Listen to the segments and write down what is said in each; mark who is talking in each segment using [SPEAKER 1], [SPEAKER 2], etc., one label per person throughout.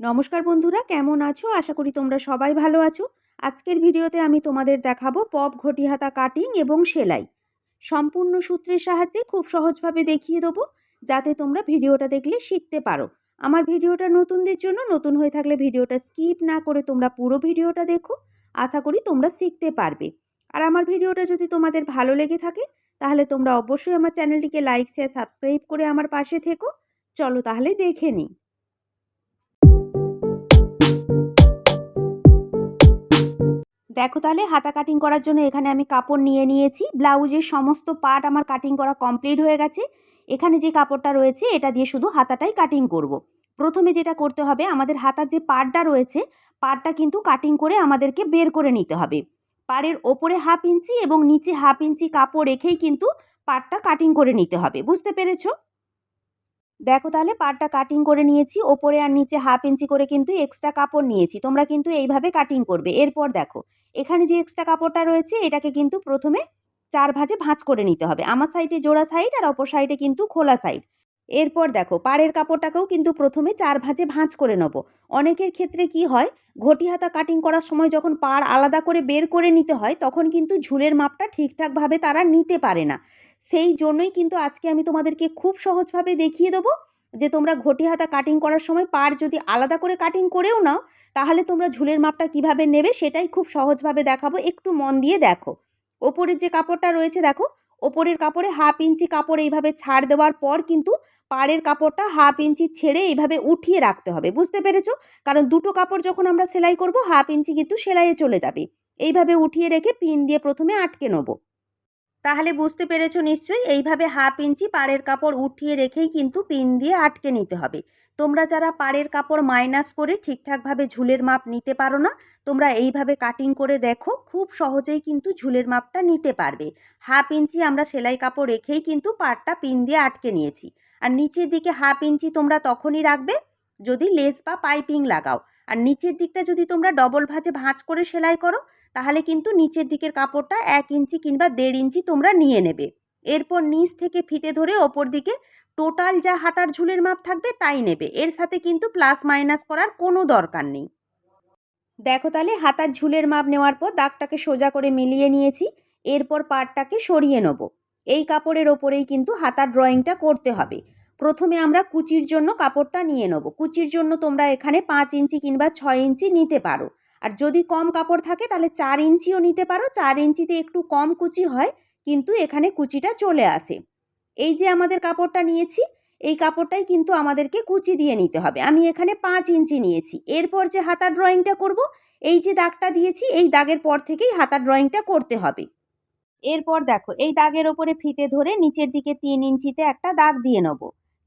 [SPEAKER 1] নমস্কার বন্ধুরা, কেমন আছো? আশা করি তোমরা সবাই ভালো আছো। আজকের ভিডিওতে আমি তোমাদের দেখাবো পপ ঘটি হাতা কাটিং এবং সেলাই। সম্পূর্ণ সূত্রের সাহায্যে খুব সহজভাবে দেখিয়ে দেবো, যাতে তোমরা ভিডিওটা দেখলে শিখতে পারো। আমার ভিডিওটা নতুনদের জন্য নতুন হয়ে থাকলে ভিডিওটা স্কিপ না করে তোমরা পুরো ভিডিওটা দেখো। আশা করি তোমরা শিখতে পারবে। আর আমার ভিডিওটা যদি তোমাদের ভালো লেগে থাকে, তাহলে তোমরা অবশ্যই আমার চ্যানেলটিকে লাইক শেয়ার সাবস্ক্রাইব করে আমার পাশে থেকো। চলো তাহলে দেখে নিই। দেখো তাহলে হাতা কাটিং করার জন্য এখানে আমি কাপড় নিয়ে নিয়েছি। ব্লাউজের সমস্ত পার্ট আমার কাটিং করা কমপ্লিট হয়ে গেছে। এখানে যে কাপড়টা রয়েছে, এটা দিয়ে শুধু হাতাটাই কাটিং করব। প্রথমে যেটা করতে হবে, আমাদের হাতার যে পার্টটা রয়েছে পার্টটা কিন্তু কাটিং করে আমাদেরকে বের করে নিতে হবে। পাড়ের ওপরে হাফ ইঞ্চি এবং নিচে হাফ ইঞ্চি কাপড় রেখেই কিন্তু পার্টটা কাটিং করে নিতে হবে। বুঝতে পেরেছ? দেখো তাহলে পাড়টা কাটিং করে নিয়েছি, ওপরে আর নিচে হাফ ইঞ্চি করে কিন্তু এক্সট্রা কাপড় নিয়েছি, তোমরা কিন্তু এইভাবে কাটিং করবে। এরপর দেখো, এখানে যে এক্সট্রা কাপড়টা রয়েছে, এটাকে কিন্তু প্রথমে চার ভাজে ভাঁজ করে নিতে হবে, আমার সাইডে জোড়া সাইড আর অপর সাইডে কিন্তু খোলা সাইড এরপর দেখো, পাড়ের কাপড়টাকেও কিন্তু প্রথমে চার ভাজে ভাঁজ করে নেব। অনেকের ক্ষেত্রে কি হয়, ঘটি হাতা কাটিং করার সময় যখন পাড় আলাদা করে বের করে নিতে হয়, তখন কিন্তু ঝুলের মাপটা ঠিকঠাকভাবে তারা নিতে পারে না। সেই জন্যই কিন্তু আজকে আমি তোমাদেরকে খুব সহজভাবে দেখিয়ে দেবো যে তোমরা ঘটি হাতা কাটিং করার সময় পার যদি আলাদা করে কাটিং করেও নাও, তাহলে তোমরা ঝুলের মাপটা কীভাবে নেবে সেটাই খুব সহজভাবে দেখাবো। একটু মন দিয়ে দেখো। ওপরের যে কাপড়টা রয়েছে দেখো, ওপরের কাপড়ে হাফ ইঞ্চি কাপড় এইভাবে ছাড় দেওয়ার পর কিন্তু পাড়ের কাপড়টা হাফ ইঞ্চি ছেড়ে এইভাবে উঠিয়ে রাখতে হবে। বুঝতে পেরেছ? কারণ দুটো কাপড় যখন আমরা সেলাই করব হাফ ইঞ্চি কিন্তু সেলাইয়ে চলে যাবে। এইভাবে উঠিয়ে রেখে পিন দিয়ে প্রথমে আটকে নেব। তাহলে বুঝতে পেরেছ নিশ্চয়ই, এইভাবে হাফ ইঞ্চি পাড়ের কাপড় উঠিয়ে রেখেই কিন্তু পিন দিয়ে আটকে নিতে হবে। তোমরা যারা পাড়ের কাপড় মাইনাস করে ঠিকঠাকভাবে ঝুলের মাপ নিতে পারো না, তোমরা এইভাবে কাটিং করে দেখো, খুব সহজেই কিন্তু ঝুলের মাপটা নিতে পারবে। হাফ ইঞ্চি আমরা সেলাই কাপড় রেখেই কিন্তু পাড়টা পিন দিয়ে আটকে নিয়েছি। আর নিচের দিকে হাফ ইঞ্চি তোমরা তখনই রাখবে যদি লেস বা পাইপিং লাগাও। আর নিচের দিকটা যদি তোমরা ডবল ভাঁজে ভাঁজ করে সেলাই করো তাহলে কিন্তু নিচের দিকের কাপড়টা এক ইঞ্চি কিংবা দেড় ইঞ্চি তোমরা নিয়ে নেবে। এরপর নিচ থেকে ফিতে ধরে ওপর দিকে টোটাল যা হাতার ঝুলের মাপ থাকবে তাই নেবে। এর সাথে কিন্তু প্লাস মাইনাস করার কোনো দরকার নেই। দেখো তাহলে হাতার ঝুলের মাপ নেওয়ার পর দাগটাকে সোজা করে মিলিয়ে নিয়েছি। এরপর পাটটাকে সরিয়ে নেব। এই কাপড়ের ওপরেই কিন্তু হাতার ড্রয়িংটা করতে হবে। প্রথমে আমরা কুচির জন্য কাপড়টা নিয়ে নেব। কুচির জন্য তোমরা এখানে পাঁচ ইঞ্চি কিংবা ছয় ইঞ্চি নিতে পারো। আর যদি কম কাপড় থাকে, তাহলে চার ইঞ্চিও নিতে পারো। চার ইঞ্চিতে একটু কম কুচি হয়, কিন্তু এখানে কুচিটা চলে আসে। এই যে আমাদের কাপড়টা নিয়েছি, এই কাপড়টাই কিন্তু আমাদেরকে কুচি দিয়ে নিতে হবে। আমি এখানে পাঁচ ইঞ্চি নিয়েছি। এরপর যে হাতার ড্রয়িংটা করব, এই যে দাগটা দিয়েছি, এই দাগের পর থেকেই হাতার ড্রয়িংটা করতে হবে। এরপর দেখো, এই দাগের ওপরে ফিতে ধরে নিচের দিকে তিন ইঞ্চিতে একটা দাগ দিয়ে নেব।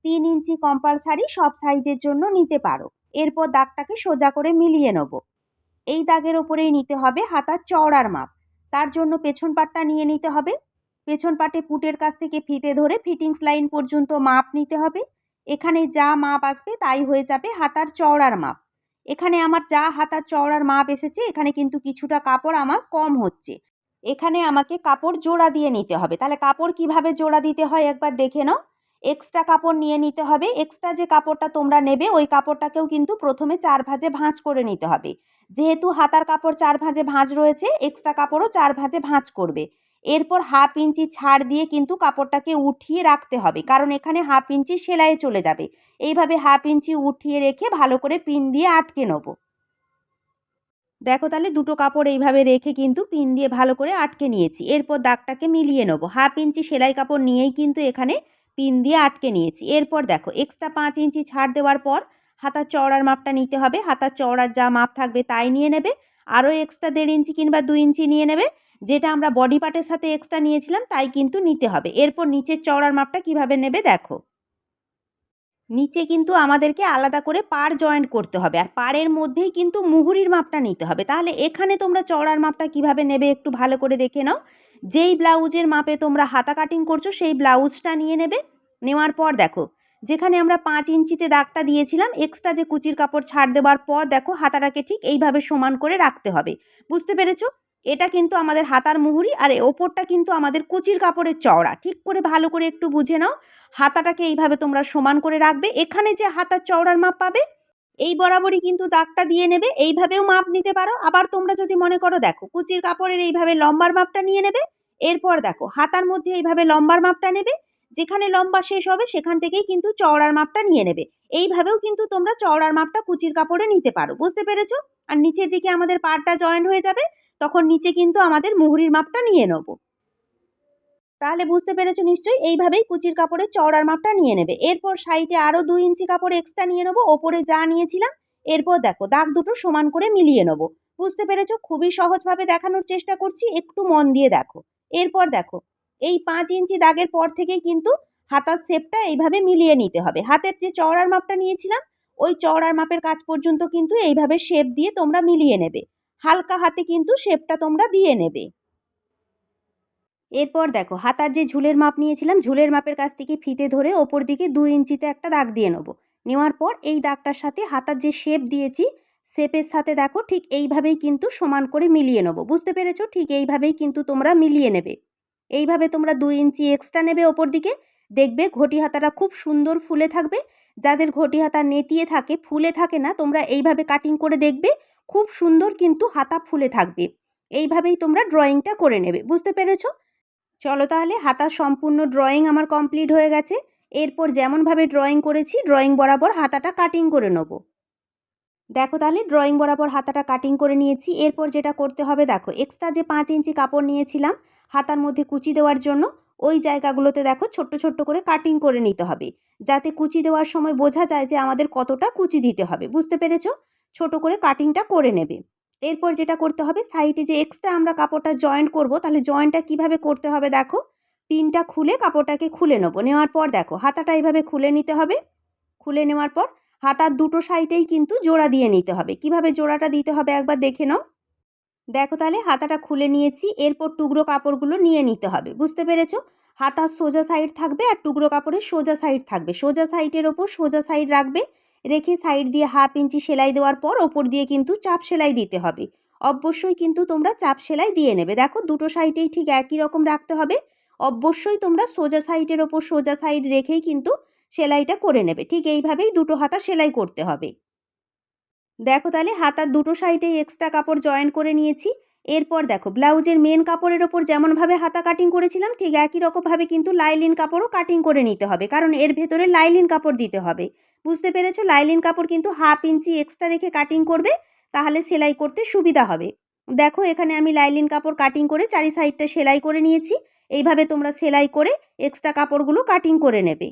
[SPEAKER 1] তিন ইঞ্চি কম্পালসারি সব সাইজের জন্য নিতে পারো। এরপর দাগটাকে সোজা করে মিলিয়ে নেব। এই দাগের ওপরেই নিতে হবে হাতার চওড়ার মাপ। তার জন্য পেছন পাটটা নিয়ে নিতে হবে। পেছন পাটে পুটের কাছ থেকে ফিতে ধরে ফিটিংস লাইন পর্যন্ত মাপ নিতে হবে। এখানে যা মাপ আসবে তাই হয়ে যাবে হাতার চওড়ার মাপ। এখানে আমার যা হাতার চওড়ার মাপ এসেছে, এখানে কিন্তু কিছুটা কাপড় আমার কম হচ্ছে। এখানে আমাকে কাপড় জোড়া দিয়ে নিতে হবে। তাহলে কাপড় কীভাবে জোড়া দিতে হয় একবার দেখে নাও। এক্সট্রা কাপড় নিয়ে নিতে হবে। এক্সট্রা যে কাপড়টা তোমরা নেবে, ওই কাপড়টাকেও কিন্তু প্রথমে চার ভাঁজে ভাঁজ করে নিতে হবে। যেহেতু হাতার কাপড় চার ভাঁজে ভাঁজ রয়েছে এক্সট্রা কাপড়ও চার ভাঁজে ভাঁজ করবে। এরপর হাফ ইঞ্চি ছাড় দিয়ে কিন্তু কাপড়টাকে উঠিয়ে রাখতে হবে, কারণ এখানে হাফ ইঞ্চি সেলাইয়ে চলে যাবে। এইভাবে হাফ ইঞ্চি উঠিয়ে রেখে ভালো করে পিন দিয়ে আটকে নেব। দেখো তাহলে দুটো কাপড় এইভাবে রেখে কিন্তু পিন দিয়ে ভালো করে আটকে নিয়েছি। এরপর দাগটাকে মিলিয়ে নেব। হাফ ইঞ্চি সেলাই কাপড় নিয়েই কিন্তু এখানে পিন দিয়ে আটকে নিয়েছি। এরপর দেখো এক্সট্রা পাঁচ ইঞ্চি ছাড় দেওয়ার পর হাতার চওড়ার মাপটা নিতে হবে। হাতার চওড়ার যা মাপ থাকবে তাই নিয়ে নেবে। আরও এক্সট্রা দেড় ইঞ্চি কিংবা দু ইঞ্চি নিয়ে নেবে। যেটা আমরা বডি পার্টের সাথে এক্সট্রা নিয়েছিলাম তাই কিন্তু নিতে হবে। এরপর নিচের চওড়ার মাপটা কীভাবে নেবে দেখো। নিচে কিন্তু আমাদেরকে আলাদা করে পার জয়েন্ট করতে হবে। আর পাড়ের মধ্যেই কিন্তু মুহুরির মাপটা নিতে হবে। তাহলে এখানে তোমরা চওড়ার মাপটা কীভাবে নেবে একটু ভালো করে দেখে নাও। যেই ব্লাউজের মাপে তোমরা হাতা কাটিং করছ, সেই ব্লাউজটা নিয়ে নেবে। নেওয়ার পর দেখো, যেখানে আমরা পাঁচ ইঞ্চিতে দাগটা দিয়েছিলাম এক্সট্রা যে কুচির কাপড় ছাড় দেওয়ার পর দেখো, হাতাটাকে ঠিক এইভাবে সমান করে রাখতে হবে। বুঝতে পেরেছ? এটা কিন্তু আমাদের হাতার মুহুরি আর ওপরটা কিন্তু আমাদের কুচির কাপড়ের চওড়া। ঠিক করে ভালো করে একটু বুঝে নাও, হাতাটাকে এইভাবে তোমরা সমান করে রাখবে। এখানে যে হাতার চওড়ার মাপ পাবে, এই বরাবরই কিন্তু দাগটা দিয়ে নেবে, এইভাবেও মাপ নিতে পারো। আবার তোমরা যদি মনে করো, দেখো, কুচির কাপড়ের এইভাবে লম্বার মাপটা নিয়ে নেবে, এরপর দেখো, হাতার মধ্যে এইভাবে লম্বার মাপটা নেবে যেখানে লম্বা শেষ হবে সেখান থেকেই কিন্তু চওড়ার মাপটা নিয়ে নেবে। এইভাবেও কিন্তু তোমরা চওড়ার মাপটা কুচির কাপড়ে নিতে পারো, বুঝতে পেরেছ? আর নিচের দিকে আমাদের পাড়টা জয়েন হয়ে যাবে, তখন নিচে কিন্তু আমাদের মুহুরির মাপটা নিয়ে নেব। তাহলে বুঝতে পেরেছ নিশ্চয়ই? এইভাবেই কুচির কাপড়ের চওড়ার মাপটা নিয়ে নেবে। এরপর সাইডে আরও দুই ইঞ্চি কাপড় এক্সট্রা নিয়ে নেব, ওপরে যা নিয়েছিলাম। এরপর দেখো, দাগ দুটো সমান করে মিলিয়ে নেব। বুঝতে পেরেছ? খুবই সহজভাবে দেখানোর চেষ্টা করছি, একটু মন দিয়ে দেখো। এরপর দেখো এই পাঁচ ইঞ্চি দাগের পর থেকেই কিন্তু হাতার শেপটা এইভাবে মিলিয়ে নিতে হবে। হাতের যে চওড়ার মাপটা নিয়েছিলাম, ওই চওড়ার মাপের কাজ পর্যন্ত কিন্তু এইভাবে শেপ দিয়ে তোমরা মিলিয়ে নেবে। হালকা হাতে কিন্তু শেপটা তোমরা দিয়ে নেবে। এরপর দেখো, হাতার যে ঝুলের মাপ নিয়েছিলাম, ঝুলের মাপের কাছ থেকে ফিতে ধরে ওপর দিকে দুই ইঞ্চিতে একটা দাগ দিয়ে নেব। নেওয়ার পর এই দাগটার সাথে হাতার যে শেপ দিয়েছি শেপের সাথে দেখো ঠিক এইভাবেই কিন্তু সমান করে মিলিয়ে নেব। বুঝতে পেরেছ? ঠিক এইভাবেই কিন্তু তোমরা মিলিয়ে নেবে। এইভাবে তোমরা দুই ইঞ্চি এক্সট্রা নেবে ওপর দিকে। দেখবে ঘটি হাতাটা খুব সুন্দর ফুলে থাকবে। যাদের ঘটি হাতা নেতিয়ে থাকে, ফুলে থাকে না, তোমরা এইভাবে কাটিং করে দেখবে, খুব সুন্দর কিন্তু হাতা ফুলে থাকবে। এইভাবেই তোমরা ড্রয়িংটা করে নেবে, বুঝতে পেরেছ? চলো তাহলে হাতা সম্পূর্ণ ড্রয়িং আমার কমপ্লিট হয়ে গেছে। এরপর যেমনভাবে ড্রয়িং করেছি ড্রয়িং বরাবর হাতাটা কাটিং করে নেব। দেখো তাহলে ড্রয়িং বরাবর হাতাটা কাটিং করে নিয়েছি। এরপর যেটা করতে হবে, দেখো এক্সট্রা যে পাঁচ ইঞ্চি কাপড় নিয়েছিলাম, হাতার মধ্যে কুচি দেওয়ার জন্য, ওই জায়গাগুলোতে দেখো, ছোট্ট ছোট্ট করে কাটিং করে নিতে হবে। যাতে কুচি দেওয়ার সময় বোঝা যায় যে আমাদের কতটা কুচি দিতে হবে, বুঝতে পেরেছ? ছোট করে কাটিংটা করে নেবে। এরপর যেটা করতে হবে সাইডে যে এক্সট্রা আমরা কাপড়টা জয়েন্ট করব, তাহলে জয়েন্টটা কীভাবে করতে হবে, দেখো? পিনটা খুলে কাপড়টাকে খুলে নেব। নেওয়ার পর দেখো, হাতাটা এইভাবে খুলে নিতে হবে। খুলে নেওয়ার পর হাতার দুটো সাইডেই কিন্তু জোড়া দিয়ে নিতে হবে। কীভাবে জোড়াটা দিতে হবে একবার দেখে নাও। দেখো তাহলে হাতাটা খুলে নিয়েছি, এরপর টুকরো কাপড়গুলো নিয়ে নিতে হবে। বুঝতে পেরেছ? হাতার সোজা সাইড থাকবে আর টুকরো কাপড়ের সোজা সাইড থাকবে। সোজা সাইডের ওপর সোজা সাইড রাখবে, রেখে সাইড দিয়ে হাফ ইঞ্চি সেলাই দেওয়ার পর ওপর দিয়ে কিন্তু চাপ সেলাই দিতে হবে। অবশ্যই কিন্তু তোমরা চাপ সেলাই দিয়ে নেবে। দেখো দুটো সাইডেই ঠিক একই রকম রাখতে হবে। অবশ্যই তোমরা সোজা সাইডের ওপর সোজা সাইড রেখেই কিন্তু সেলাইটা করে নেবে। ঠিক এইভাবেই দুটো হাতা সেলাই করতে হবে। দেখো তাহলে হাতার দুটো সাইডেই এক্সট্রা কাপড় জয়েন করে নিয়েছি। এরপর দেখো, ব্লাউজের মেন কাপড়ের ওপর যেমনভাবে হাতা কাটিং করেছিলাম, ঠিক একই রকমভাবে কিন্তু লাইলিন কাপড়ও কাটিং করে নিতে হবে। কারণ এর ভেতরে লাইলিন কাপড় দিতে হবে। বুঝতে পেরেছ? লাইলিন কাপড় কিন্তু হাফ ইঞ্চি এক্সট্রা রেখে কাটিং করবে, তাহলে সেলাই করতে সুবিধা হবে। দেখো, এখানে আমি লাইলিন কাপড় কাটিং করে চারি সাইডটা সেলাই করে নিয়েছি। এইভাবে তোমরা সেলাই করে এক্সট্রা কাপড়গুলো কাটিং করে নেবে।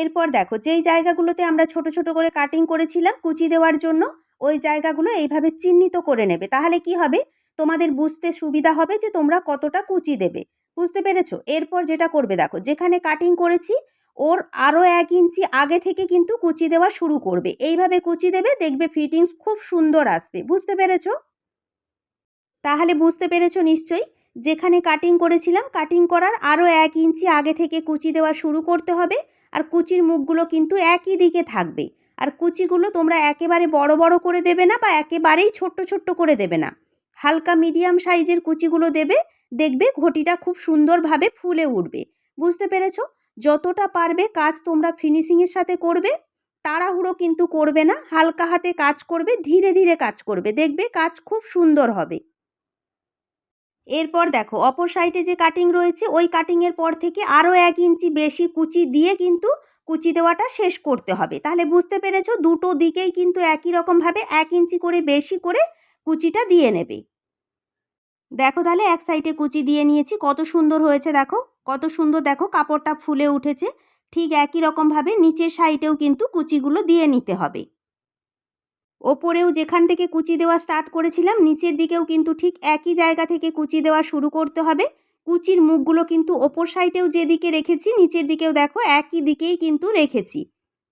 [SPEAKER 1] এরপর দেখো যেই জায়গাগুলোতে আমরা ছোট ছোট করে কাটিং করেছিলাম কুচি দেওয়ার জন্য, ওই জায়গাগুলো এইভাবে চিহ্নিত করে নেবে। তাহলে কি হবে? তোমাদের বুঝতে সুবিধা হবে যে তোমরা কতটা কুচি দেবে। বুঝতে পেরেছ? এরপর যেটা করবে দেখো, যেখানে কাটিং করেছি, ওর আরও এক ইঞ্চি আগে থেকে কিন্তু কুচি দেওয়া শুরু করবে। এইভাবে কুচি দেবে, দেখবে ফিটিংস খুব সুন্দর আসবে। বুঝতে পেরেছ? তাহলে বুঝতে পেরেছ নিশ্চয়ই? যেখানে কাটিং করেছিলাম কাটিং করার আরও এক ইঞ্চি আগে থেকে কুচি দেওয়া শুরু করতে হবে। আর কুচির মুখগুলো কিন্তু একই দিকে থাকবে। আর কুচিগুলো তোমরা একেবারে বড় বড় করে দেবে না বা একেবারেই ছোট্ট ছোট্ট করে দেবে না। হালকা মিডিয়াম সাইজের কুচিগুলো দেবে, দেখবে ঘটিটা খুব সুন্দরভাবে ফুলে উঠবে। বুঝতে পেরেছ? যতটা পারবে কাজ তোমরা ফিনিশিংয়ের সাথে করবে, তাড়াহুড়ো কিন্তু করবে না, হালকা হাতে কাজ করবে, ধীরে ধীরে কাজ করবে। দেখবে কাজ খুব সুন্দর হবে। এরপর দেখো, অপর সাইডে যে কাটিং রয়েছে, ওই কাটিংয়ের পর থেকে আরও এক ইঞ্চি বেশি কুচি দিয়ে কিন্তু কুচি দেওয়াটা শেষ করতে হবে। তাহলে বুঝতে পেরেছ, দুটো দিকেই কিন্তু একই রকমভাবে এক ইঞ্চি করে বেশি করে কুচিটা দিয়ে নেবে। দেখো তাহলে এক সাইডে কুচি দিয়ে নিয়েছি, কত সুন্দর হয়েছে দেখো, কত সুন্দর দেখো কাপড়টা ফুলে উঠেছে। ঠিক একই রকমভাবে নিচের সাইডেও কিন্তু কুচিগুলো দিয়ে নিতে হবে। ওপরেও যেখান থেকে কুচি দেওয়া স্টার্ট করেছিলাম, নিচের দিকেও কিন্তু ঠিক একই জায়গা থেকে কুচি দেওয়া শুরু করতে হবে। কুচির মুখগুলো কিন্তু ওপর সাইডেও যেদিকে রেখেছি, নিচের দিকেও দেখো একই দিকেই কিন্তু রেখেছি।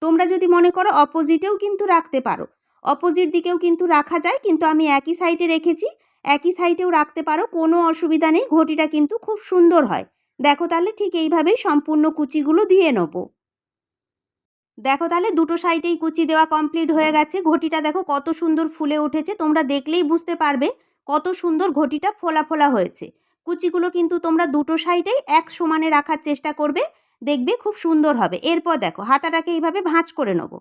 [SPEAKER 1] তোমরা যদি মনে করো অপোজিটেও কিন্তু রাখতে পারো। অপোজিট দিকেও কিন্তু রাখা যায়, কিন্তু আমি একই সাইডে রেখেছি, একই সাইডেও রাখতে পারো, কোনো অসুবিধা নেই, ঘটিটা কিন্তু খুব সুন্দর হয়। দেখো তাহলে ঠিক এইভাবেই সম্পূর্ণ কুচিগুলো দিয়ে নেব। দেখো তাহলে দুটো সাইডেই কুচি দেওয়া কমপ্লিট হয়ে গেছে। ঘটিটা দেখো কত সুন্দর ফুলে উঠেছে। তোমরা দেখলেই বুঝতে পারবে কত সুন্দর ঘটিটা ফোলা ফোলা হয়েছে। কুচিগুলো কিন্তু তোমরা দুটো সাইডেই এক সমানে রাখার চেষ্টা করবে। দেখবে খুব সুন্দর হবে। এরপর দেখো হাতাটাকে এইভাবে ভাঁজ করে নেব।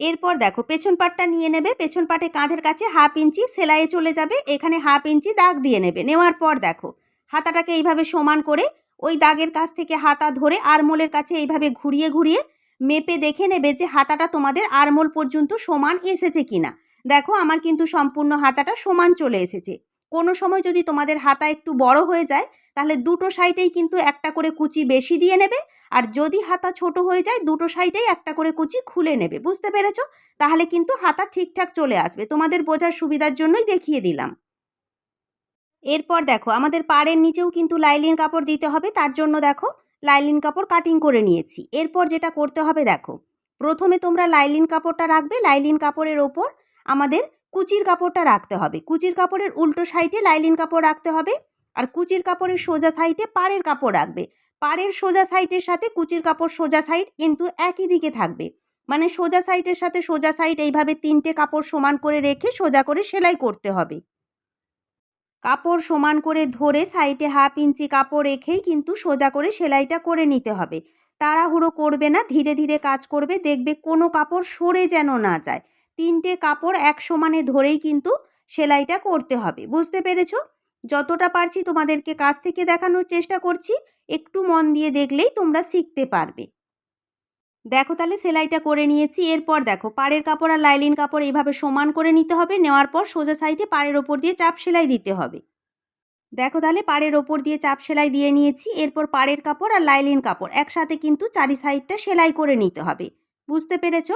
[SPEAKER 1] এরপর দেখো পেছন পাটটা নিয়ে নেবে। পেছন পাটে কাঁধের কাছে হাফ ইঞ্চি সেলাইয়ে চলে যাবে। এখানে হাফ ইঞ্চি দাগ দিয়ে নেবে। নেওয়ার পর দেখো হাতাটাকে এইভাবে সমান করে ওই দাগের কাছ থেকে হাতা ধরে আরমোলের কাছে এইভাবে ঘুরিয়ে ঘুরিয়ে মেপে দেখে নেবে যে হাতাটা তোমাদের আরমোল পর্যন্ত সমান এসেছে কিনা। দেখো, আমার কিন্তু সম্পূর্ণ হাতাটা সমান চলে এসেছে। কোনো সময় যদি তোমাদের হাতা একটু বড় হয়ে যায়, তাহলে দুটো সাইডেই কিন্তু একটা করে কুচি বেশি দিয়ে নেবে, আর যদি হাতা ছোট হয়ে যায়, দুটো সাইডেই একটা করে কুচি খুলে নেবে। বুঝতে পেরেছ? তাহলে কিন্তু হাতা ঠিকঠাক চলে আসবে। তোমাদের বোঝার সুবিধার জন্যই দেখিয়ে দিলাম। এরপর দেখো, আমাদের পাড়ের নিচেও কিন্তু লাইলিন কাপড় দিতে হবে। তার জন্য দেখো লাইলিন কাপড় কাটিং করে নিয়েছি। এরপর যেটা করতে হবে দেখো, প্রথমে তোমরা লাইলিন কাপড়টা রাখবে, লাইলিন কাপড়ের ওপর আমাদের কুচির কাপড়টা রাখতে হবে। কুচির কাপড়ের উল্টো সাইডে লাইলিন কাপড় রাখতে হবে আর কুচির কাপড়ের সোজা সাইডে পাড়ের কাপড় রাখবে। পাড়ের সোজা সাইডের সাথে কুচির কাপড় সোজা সাইড কিন্তু একই দিকে থাকবে। মানে সোজা সাইডের সাথে সোজা সাইড এইভাবে তিনটে কাপড় সমান করে রেখে সোজা করে সেলাই করতে হবে। কাপড় সমান করে ধরে সাইডে হাফ ইঞ্চি কাপড় রেখেই কিন্তু সোজা করে সেলাইটা করে নিতে হবে। তাড়াহুড়ো করবে না, ধীরে ধীরে কাজ করবে, দেখবে কোনো কাপড় সরে যেন না যায়। তিনটে কাপড় এক সমানে ধরেই কিন্তু সেলাইটা করতে হবে। বুঝতে পেরেছ? যতটা পারছি তোমাদেরকে কাছ থেকে দেখানোর চেষ্টা করছি, একটু মন দিয়ে দেখলেই তোমরা শিখতে পারবে। দেখো তাহলে সেলাইটা করে নিয়েছি, এরপর দেখো পাড়ের কাপড় আর লাইলিন কাপড় এইভাবে সমান করে নিতে হবে, নেওয়ার পর সোজা সাইডে পাড়ের ওপর দিয়ে চাপ সেলাই দিতে হবে। দেখো তাহলে পাড়ের ওপর দিয়ে চাপ সেলাই দিয়ে নিয়েছি, এরপর পাড়ের কাপড় আর লাইলিন কাপড় একসাথে কিন্তু চারি সাইডটা সেলাই করে নিতে হবে, বুঝতে পেরেছ?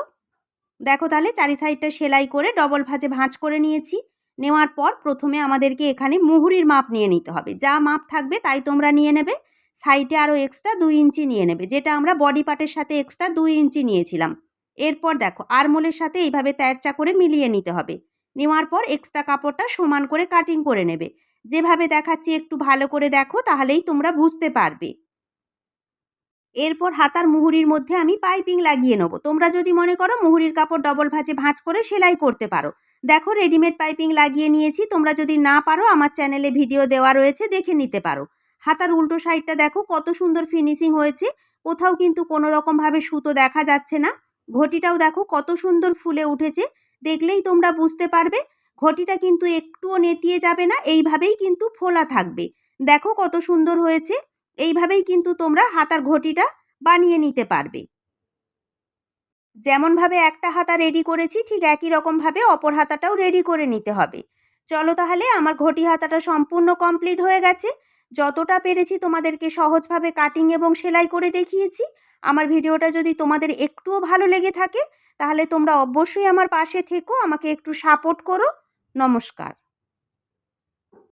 [SPEAKER 1] দেখো তাহলে চারি সাইডটা সেলাই করে ডবল ভাঁজে ভাঁজ করে নিয়েছি, নেওয়ার পর প্রথমে আমাদেরকে এখানে মুহুরির মাপ নিয়ে নিতে হবে, যা মাপ থাকবে তাই তোমরা নিয়ে নেবে সাইডে আরও এক্সট্রা দুই ইঞ্চি নিয়ে নেবে, যেটা আমরা বডি পার্টের সাথে এক্সট্রা দুই ইঞ্চি নিয়েছিলাম। এরপর দেখো আরমোলের সাথে এইভাবে ত্যারচা করে মিলিয়ে নিতে হবে। নেওয়ার পর এক্সট্রা কাপড়টা সমান করে কাটিং করে নেবে। যেভাবে দেখাচ্ছি একটু ভালো করে দেখো, তাহলেই তোমরা বুঝতে পারবে। এরপর হাতার মুহুরির মধ্যে আমি পাইপিং লাগিয়ে নেব। তোমরা যদি মনে করো মুহুরির কাপড় ডবল ভাঁজে ভাঁজ করে সেলাই করতে পারো। দেখো রেডিমেড পাইপিং লাগিয়ে নিয়েছি, তোমরা যদি না পারো আমার চ্যানেলে ভিডিও দেওয়া রয়েছে, দেখে নিতে পারো। হাতার উল্টো সাইডটা দেখো কত সুন্দর ফিনিশিং হয়েছে। কোথাও কিন্তু কোনো রকমভাবে সুতো দেখা যাচ্ছে না। ঘটিটাও দেখো কত সুন্দর ফুলে উঠেছে। দেখলেই তোমরা বুঝতে পারবে। ঘটিটা কিন্তু একটুও নেতিয়ে যাবে না, এইভাবেই কিন্তু ফোলা থাকবে। দেখো কত সুন্দর হয়েছে। এইভাবেই কিন্তু তোমরা হাতার ঘটিটা বানিয়ে নিতে পারবে। যেমনভাবে একটা হাতা রেডি করেছি, ঠিক একই রকমভাবে অপর হাতাটাও রেডি করে নিতে হবে। চলো তাহলে, আমার ঘটি হাতাটা সম্পূর্ণ কমপ্লিট হয়ে গেছে। যতটা পেরেছি তোমাদেরকে সহজভাবে কাটিং এবং সেলাই করে দেখিয়েছি। আমার ভিডিওটা যদি তোমাদের একটুও ভালো লেগে থাকে, তাহলে তোমরা অবশ্যই আমার পাশে থেকো, আমাকে একটু সাপোর্ট করো। নমস্কার।